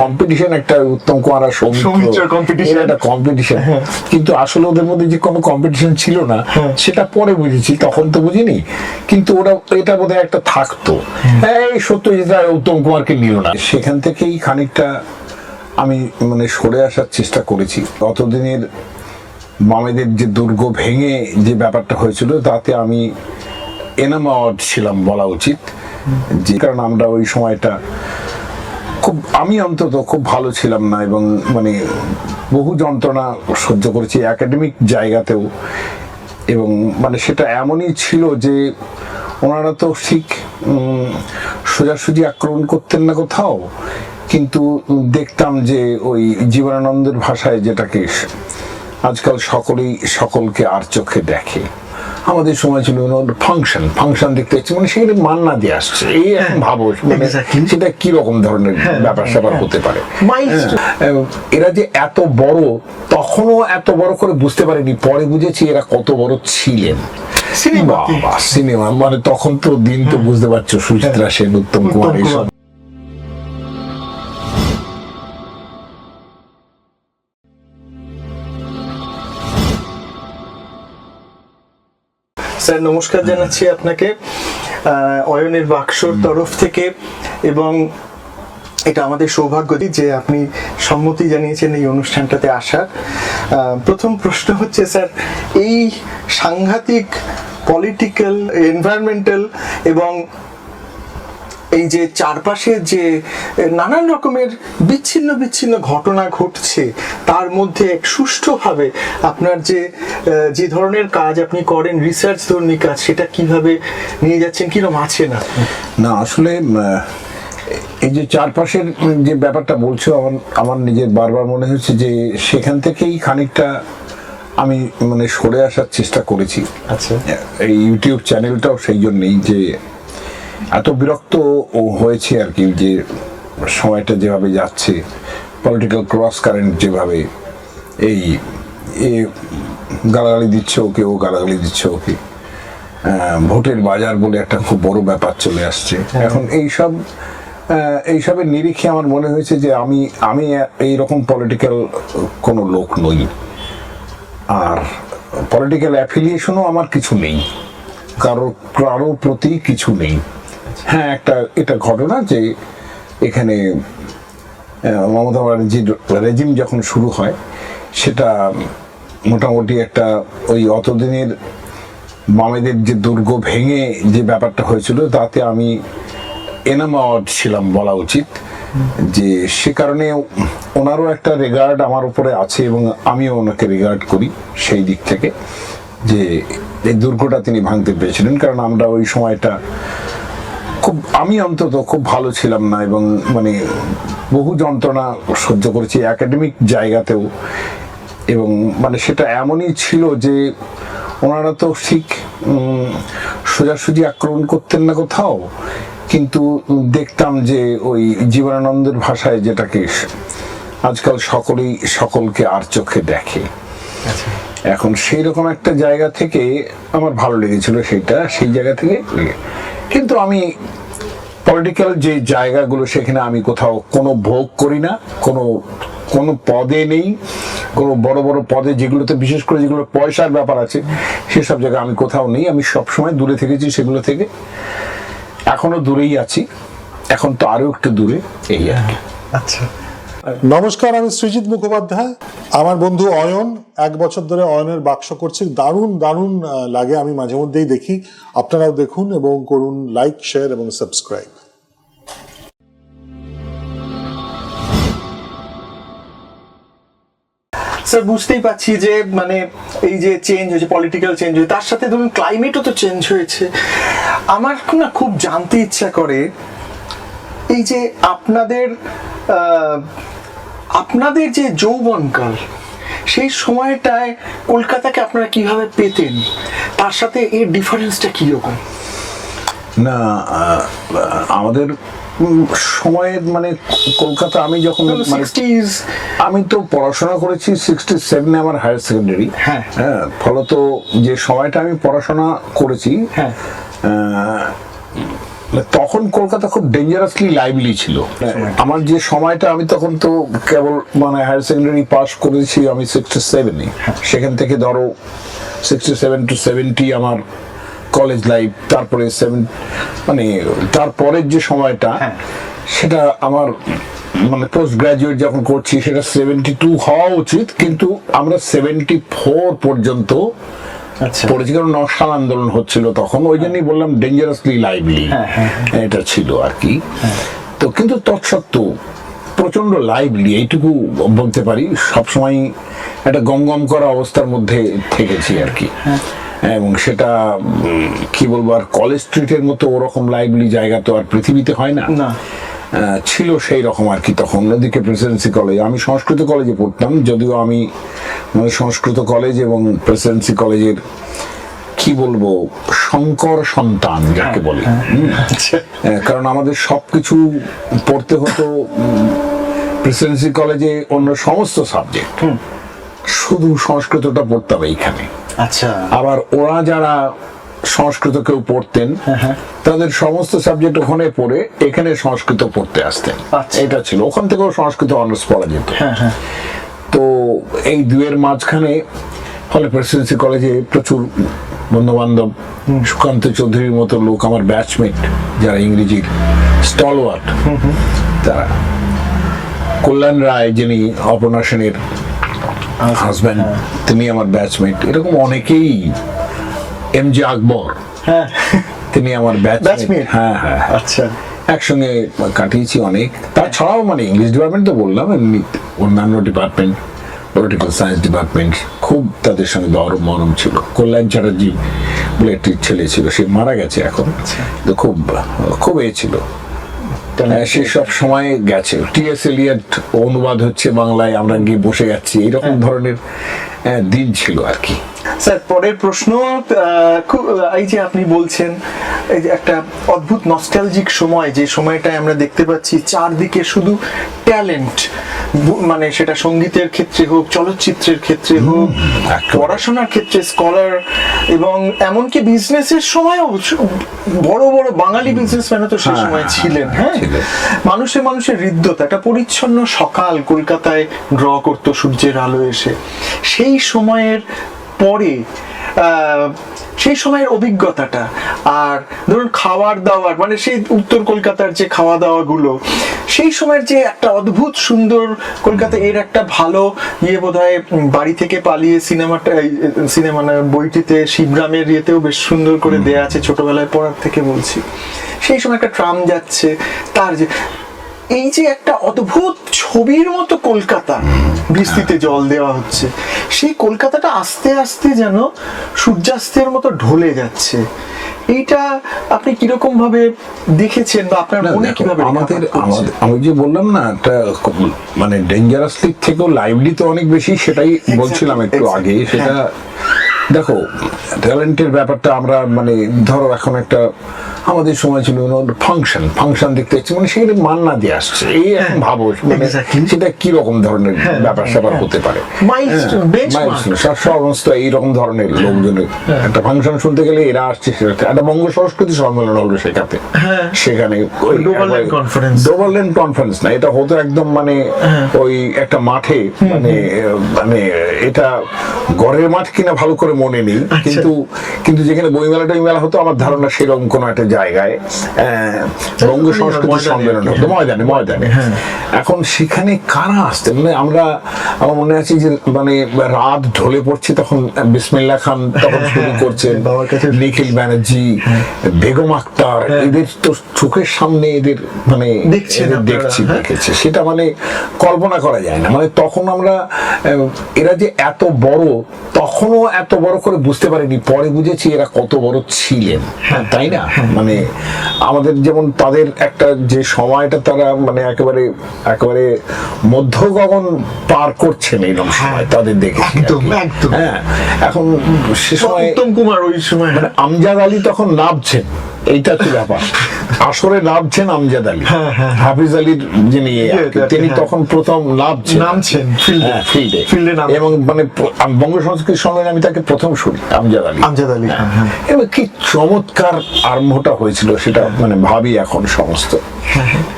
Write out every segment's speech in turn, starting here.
Competition একটা উত্তম কুমার আর সৌমিত্র। এর একটা কম্পিটিশন কিন্তু আসলে ওদের মধ্যে যে কোনো কম্পিটিশন ছিল না সেটা পরে বুঝেছি তখন তো বুঝিনি। কিন্তু ওরা এটা বোধহয় একটা থাকতো। এই সত্যজিৎ রায় উত্তম কুমারকে নিল না। সেখান থেকেই খানিকটা আমি মানে সরে আসার চেষ্টা করেছি। অতদিনের মামেদের যে দুর্গ ভেঙে যে ব্যাপারটা হয়েছিল তাতে আমি এনামাওয়ার্ড ছিলাম বলা উচিত। যে কারণ আমরা ওই সময়টা খুব, আমি অন্তত খুব ভালো ছিলাম না এবং মানে বহু যন্ত্রণা সহ্য করেছি একাডেমিক জায়গাতেও এবং মানে সেটা এমনই ছিল যে ওনারা তো ঠিক সোজাসুজি আক্রমণ করতেন না কোথাও, কিন্তু দেখতাম যে ওই জীবনানন্দের ভাষায় যেটাকে আজকাল সকলেই সকলকে আর চোখে দেখে। আমাদের সময় ছিল ফাংশন ফাংশন দেখতে হচ্ছে মানে সেখানে মান্না দিয়ে আসছে। এই এখন ভাবো মানে সেটা কি রকম ধরনের ব্যাপার স্যাপার হতে পারে. হ্যাঁ, এরা যে এত বড় তখনও এত বড় করে বুঝতে পারেনি পরে বুঝেছি এরা কত বড় ছিলেন। সিনেমা। মানে তখন তো দিন তো বুঝতে পারছ সুচিত্রা সেন উত্তম কুমার। এইসব। স্যার নমস্কার জানাচ্ছি আপনাকে অয়নের বাক্সর তরফ থেকে এবং এটা আমাদের সৌভাগ্য যে আপনি সম্মতি জানিয়েছেন এই অনুষ্ঠানটাতে আসার। আহ, প্রথম প্রশ্ন হচ্ছে স্যার এই সাংঘাতিক পলিটিক্যাল এনভায়রনমেন্টাল এবং এই যে চারপাশে যে নানান রকমের বিচ্ছিন্ন বিচ্ছিন্ন ঘটনা ঘটছে তার মধ্যে এক সুষ্ঠুভাবে আপনার যে যে ধরনের কাজ আপনি করেন রিসার্চ ধর্মী কাজ সেটা কীভাবে নিয়ে যাচ্ছেন কিরম আছেন আপনি? না আসলে এই যে চারপাশের যে ব্যাপারটা বলছো আমার আমার নিজের বারবার মনে হচ্ছে যে সেখান থেকেই খানিকটা আমি মানে সরে আসার চেষ্টা করেছি। আচ্ছা। এই ইউটিউব চ্যানেলটাও সেই জন্যই যে এত বিরক্ত ও হয়েছে আর কি যে সময়টা যেভাবে যাচ্ছে পলিটিক্যাল ক্রস কারেন্ট যেভাবে এই এ গালাগালি দিচ্ছে ওকে ও গালাগালি দিচ্ছে ওকে। ভোটের বাজার বলে একটা খুব বড় ব্যাপার চলে আসছে। এখন এইসব এইসবের নিরিখে আমার মনে হয়েছে যে আমি আমি এই রকম পলিটিক্যাল কোনো লোক নই। আর পলিটিক্যাল অ্যাফিলিয়েশনও আমার কিছু নেই। কারও কারও প্রতি কিছু নেই। হ্যাঁ একটা, এটা ঘটনা যে এখানে মমতা ব্যানার্জির রেজিম যখন শুরু হয়, সেটা মোটামুটি একটা ওই অতদিনের বামেদের যে দুর্গ ভেঙে যে ব্যাপারটা হয়েছিল, তাতে আমি এনামাওয়ার্ড ছিলাম বলা উচিত। যে সে কারণে ওনারও একটা রেগার্ড আমার উপরে আছে এবং আমিও ওনাকে রেগার্ড করি সেই দিক থেকে, যে এই দুর্গটা তিনি ভাঙতে পেরেছিলেন। কারণ আমরা ওই সময়টা খুব আমি অন্তত খুব ভালো ছিলাম না এবং মানে বহু যন্ত্রণা সহ্য করেছি একাডেমিক জায়গাতেও এবং মানে সেটা এমনই ছিল যে ওনারা তো ঠিক সোজাসুজি আক্রমণ করতেন না কোথাও কিন্তু দেখতাম যে ওই জীবনানন্দের ভাষায় যেটাকে আজকাল সকলেই সকলকে আর চোখে দেখে। আচ্ছা। এখন সেই রকম একটা জায়গা থেকে আমার ভালো লেগেছিল সেটা সেই জায়গা থেকে কিন্তু আমি পলিটিক্যাল যে জায়গাগুলো সেখানে আমি কোথাও কোনো ভোগ করি না, কোনো কোনো পদে নেই, কোনো বড় বড় পদে যেগুলোতে বিশেষ করে যেগুলো পয়সার ব্যাপার আছে, সেসব জায়গায় আমি কোথাও নেই। আমি সবসময় দূরে থেকেছি সেগুলো থেকে। এখনও দূরেই আছি। এখন তো আরও একটু দূরে। এই আর কি। আচ্ছা। নমস্কার আমি সৃজিত মুখোপাধ্যায়। আমার বন্ধু অয়ন এক বছর ধরে অয়নের বাক্স করছি। দারুণ দারুণ লাগে আমি মাঝে মধ্যেই দেখি। আপনারাও দেখুন এবং করুন লাইক শেয়ার এবং সাবস্ক্রাইব। স্যার বুঝতেই পারছি যে মানে এই যে চেঞ্জ হয়েছে পলিটিক্যাল চেঞ্জ হয়েছে তার সাথে ধরুন ক্লাইমেটও তো চেঞ্জ হয়েছে। আমার না খুব জানতে ইচ্ছা করে এই যে আপনাদের আহ, আপনাদের যে যৌবনকাল সেই সময়টায় কলকাতাকে আপনারা কীভাবে পেতেন? তার সাথে এর ডিফারেন্সটা কীরকম না আমাদের সময়ের মানে কলকাতা আমি যখন মানে আমি তো পড়াশোনা করেছি সিক্সটি সেভেনে আমার হায়ার সেকেন্ডারি হ্যাঁ। হ্যাঁ ফলত যে সময়টা আমি পড়াশোনা করেছি হ্যাঁ। তখন কলকাতা খুব ডেঞ্জারাসলি লাইভলি ছিল। আমার যে সময়টা আমি তখন তো কেবল মানে হায়ার সেকেন্ডারি পাস করেছি আমি সিক্সটি সেভেনে সেখান থেকে ধরো সিক্সটি সেভেন টু সেভেন্টি আমার কলেজ লাইফ তারপরে সেভেন মানে তারপরের যে সময়টা হ্যাঁ। সেটা আমার মানে পোস্ট গ্রাজুয়েট যখন করছি সেটা সেভেন্টি টু হওয়া উচিত। কিন্তু আমরা সেভেন্টি ফোর পর্যন্ত আচ্ছা। পড়েছি নকশাল আন্দোলন হচ্ছিল তখন ওই জন্যই বললাম ডেঞ্জারাসলি লাইভলি হ্যাঁ, হ্যাঁ, এটা ছিল আর কি। তো কিন্তু তৎসত্ত্বেও প্রচণ্ড লাইভলি এইটুকু বলতে পারি সবসময় একটা গম গম করা অবস্থার মধ্যে থেকেছি আর কি। হ্যাঁ। এবং সেটা কি বলব আর কলেজ স্ট্রিটের মতো ওরকম লাইভলি জায়গা তো আর পৃথিবীতে হয় না। ছিল সেই রকম আর কি তখন। ওদিকে প্রেসিডেন্সি কলেজ আমি সংস্কৃত কলেজে পড়তাম যদিও আমি মানে সংস্কৃত কলেজ এবং প্রেসিডেন্সি কলেজের কি বলব শঙ্কর সন্তান যাকে বলে। হুম। আচ্ছা। আহ, কারণ আমাদের সবকিছু পড়তে হতো প্রেসিডেন্সি কলেজে অন্য সমস্ত সাবজেক্ট শুধু সংস্কৃতটা পড়তে হবে এইখানে। আচ্ছা। আবার ওরা যারা সংস্কৃত কেউ পড়তেন হ্যাঁ। তাদের সমস্ত সাবজেক্ট ওখানে পড়ে এখানে সংস্কৃত পড়তে আসতেন। আচ্ছা। এটা ছিল। ওখান থেকেও সংস্কৃত অনার্স পড়া যেত। হ্যাঁ হ্যাঁ। তো এই দুয়ের মাঝখানে ফলে প্রেসিডেন্সি কলেজে প্রচুর বন্ধু বান্ধব সুকান্ত চৌধুরীর মতো লোক আমার ব্যাচমেট যারা ইংরেজির স্টলওয়ার্ট তারা। কল্যাণ রায় যিনি অপর্ণা সেনের হাজব্যান্ড তিনি আমার ব্যাচমেট এরকম অনেকেই এম জে আকবর হ্যাঁ। তিনি আমার ব্যাচমেট হ্যাঁ হ্যাঁ। আচ্ছা। একসঙ্গে কাটিয়েছি অনেক। তাছাড়াও মানে ইংলিশ ডিপার্টমেন্ট তো বললাম এমনি অন্যান্য ডিপার্টমেন্ট পলিটিক্যাল সায়েন্স ডিপার্টমেন্ট খুব তাদের সঙ্গে দরম মরম ছিল। কল্যাণ চ্যাটার্জি বলে একটি ছেলে ছিল সে মারা গেছে এখন। তো খুব খুব এ ছিল। সে সব সময় গেছে। টিএস এলিয়ট অনুবাদ হচ্ছে বাংলায় আমরা গিয়ে বসে যাচ্ছি। এরকম ধরনের আহ, দিন ছিল আর কি। স্যার পরের প্রশ্ন খুব এই যে আপনি বলছেন এই যে একটা অদ্ভুত নস্টালজিক সময় যে সময়টায় আমরা দেখতে পাচ্ছি চারদিকে শুধু ট্যালেন্ট মানে সেটা সঙ্গীতের ক্ষেত্রে হোক চলচ্চিত্রের ক্ষেত্রে হোক পড়াশোনার ক্ষেত্রে স্কলার এবং এমনকি বিজনেসের সময়ও বড় বড় বাঙালি বিজনেসম্যানও তো সেই হ্যাঁ, সময় হ্যাঁ, ছিলেন হ্যাঁ মানুষে মানুষের হৃদ্যতা একটা পরিচ্ছন্ন সকাল কলকাতায় ড্র করতো সূর্যের আলো এসে। সেই সময়ের পরে সেই সময়ের অভিজ্ঞতাটা। আর ধরুন খাওয়ার দাওয়ার মানে সেই উত্তর কলকাতার যে খাওয়া দাওয়া গুলো সেই সময়ের যে একটা অদ্ভুত সুন্দর কলকাতা এর একটা ভালো ইয়ে বোধ বাড়ি থেকে পালিয়ে সিনেমাটা সিনেমা না বইটিতে শিবরামের ইয়েতেও বেশ সুন্দর করে দেয়া আছে ছোটবেলায় পড়ার থেকে বলছি। সেই সময় একটা ট্রাম যাচ্ছে তার যে এই যে একটা অদ্ভুত ছবির মতো কলকাতা বৃষ্টিতে জল দেওয়া হচ্ছে। সেই কলকাতাটা আস্তে আস্তে যেন সূর্যাস্তের মতো ঢলে যাচ্ছে। এইটা আপনি কীরকম ভাবে দেখেছেন বা আপনার মনে কীভাবে আমাদের আমাদের আমি যে বললাম না একটা মানে ডেঞ্জারাসলি থেকেও লাইভলি তো অনেক বেশি সেটাই বলছিলাম একটু আগে। সেটা হ্যাঁ। দেখো ট্যালেন্টের ব্যাপারটা আমরা মানে ধরো এখন একটা আমাদের সময় ছিল ফাংশন ফাংশন দেখতে যাচ্ছি মানে সেখানে মান্না দিয়ে আসছে। এই এখন ভাবো মানে সেটা কি রকম ধরনের ব্যাপার স্যাপার হতে পারে? হ্যাঁ, সমস্ত এইরকম ধরনের লোকজনের। একটা ফাংশন শুনতে গেলে এরা আসছে সেটা একটা বঙ্গ সংস্কৃতি সম্মেলন হলো হ্যাঁ। সেখানে conference। Doverland conference না এটা হতো একদম মানে ওই একটা মাঠে মানে মানে এটা গড়ের মাঠ কিনা ভালো করে মনে নেই। কিন্তু কিন্তু যেখানে বইমেলা টইমেলা হতো আমার ধারণা সেরকম কোনো একটা জায়গায় বঙ্গ সংস্কৃতি সম্মেলন হতো ময়দানে ময়দানে। হ্যাঁ। এখন সেখানে কারা আসতেন মানে আমরা আমার মনে আছে যে মানে রাত ঢলে পড়ছে তখন বিসমিল্লা খান তখন শুরু করছেন বাবার কাছে- নিখিল ব্যানার্জি বেগম আক্তার এদের তো চোখের সামনে এদের মানে দেখছি হ্যাঁ? দেখেছি। সেটা মানে কল্পনা করা যায় না। মানে তখন আমরা এরা যে এত বড় তখনও এত বড় করে বুঝতে পারিনি। পরে বুঝেছি এরা কত বড় ছিলেন। হ্যাঁ। তাই না? মানে আমাদের যেমন তাদের একটা যে সময়টা তারা মানে একেবারে একেবারে মধ্য গগন পার করছেন এইরকম সময় তাদের দেখে একদম, একদম। হ্যাঁ এখন সে সময় উত্তম কুমার ওই সময় মানে আমজাদ আলী তখন নামছেন। এইটা হচ্ছে ব্যাপার। আসরে নামছেন আমজাদ আলী। হাফিজ আলীর যিনি কি, হ্যাঁ, তিনি হ্যাঁ। তখন প্রথম নামছেন নামছেন ফিল্ডে। হ্যাঁ, ফিল্ডে। ফিল্ডে নাম এবং মানে বঙ্গ সংস্কৃতি সম্মেলনে আমি তাকে প্রথম শুনি আমজাদ আলী। আমজাদ আলী হ্যাঁ। এবং কি চমৎকার আরম্ভটা হয়েছিল সেটা মানে ভাবি এখন সমস্ত।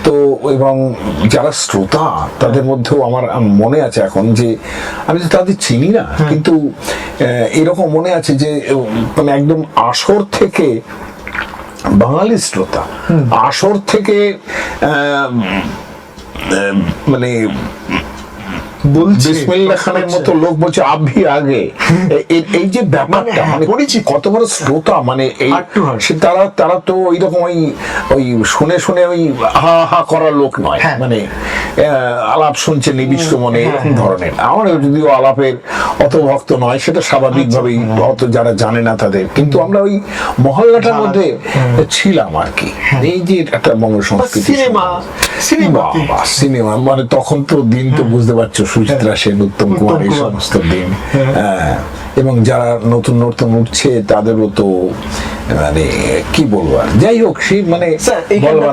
তো এবং যারা শ্রোতা তাদের মধ্যেও আমার মনে আছে এখন যে আমি তো তাদের চিনি না কিন্তু এরকম মনে আছে যে মানে একদম আসর থেকে বাঙালি শ্রোতা। আসর থেকে মানে বলছে বিসমিল্লাহ খানের মতো লোক বলছে আভি আগে। এই যে ব্যাপারটা মানে মানে পরিচিত। কত বড় শ্রোতা মানে এই তারা তারা তো ওই রকম ওই ওই শুনে শুনে ওই হা হা করার লোক নয়। হ্যাঁ। মানে আলাপ শুনছে নিবিষ্ট মনে এরকম ধরনের। আমার যদিও আলাপের অত ভক্ত নয় সেটা স্বাভাবিকভাবেই অত যারা জানে না তাদের। কিন্তু আমরা ওই মহল্লাটার মধ্যে ছিলাম আর কি। এই যে একটা বঙ্গ সংস্কৃতি সিনেমা সিনেমা মানে তখন তো দিন তো বুঝতে পারছ সুচিত্রা সেন উত্তম কুমার এই সমস্ত দিন হ্যাঁ। এবং যারা নতুন নতুন উঠছে তাদেরও তো মানে কি বলব আর? যাই হোক সে মানে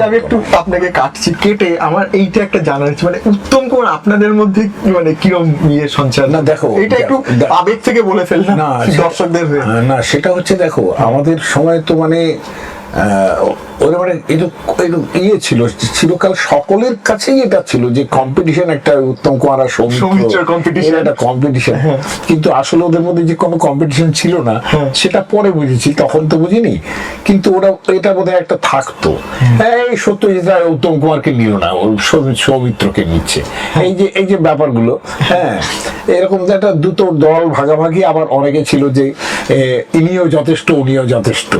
আমি একটু আপনাকে কাটছি কেটে আমার এইটা একটা জানার আছে। মানে উত্তম কুমার আপনাদের মধ্যে মানে কিরম ইয়ে সঞ্চার? না, দেখো, এটা একটু আবেগ থেকে বলে ফেললাম না দর্শকদের। না সেটা হচ্ছে দেখো আমাদের সময় তো মানে ওরা মানে এটা ইয়ে ছিল চিরকাল সকলের কাছেই এটা ছিল যে কম্পিটিশন একটা উত্তম কুমার আর সৌমিত্রের একটা কম্পিটিশন কিন্তু আসলে ওদের মধ্যে যে কোনো কম্পিটিশন ছিল না সেটা পরে বুঝেছি তখন তো বুঝিনি। কিন্তু ওরা এটা বোধহয় একটা থাকতো। এই সত্যজিৎ রায় উত্তম কুমারকে নিল না সৌমিত্রকে নিচ্ছে। এই যে এই যে ব্যাপারগুলো হ্যাঁ এরকম যে একটা দুটো দল ভাগাভাগি আবার অনেকে ছিল যে ইনিও যথেষ্ট উনিও যথেষ্ট।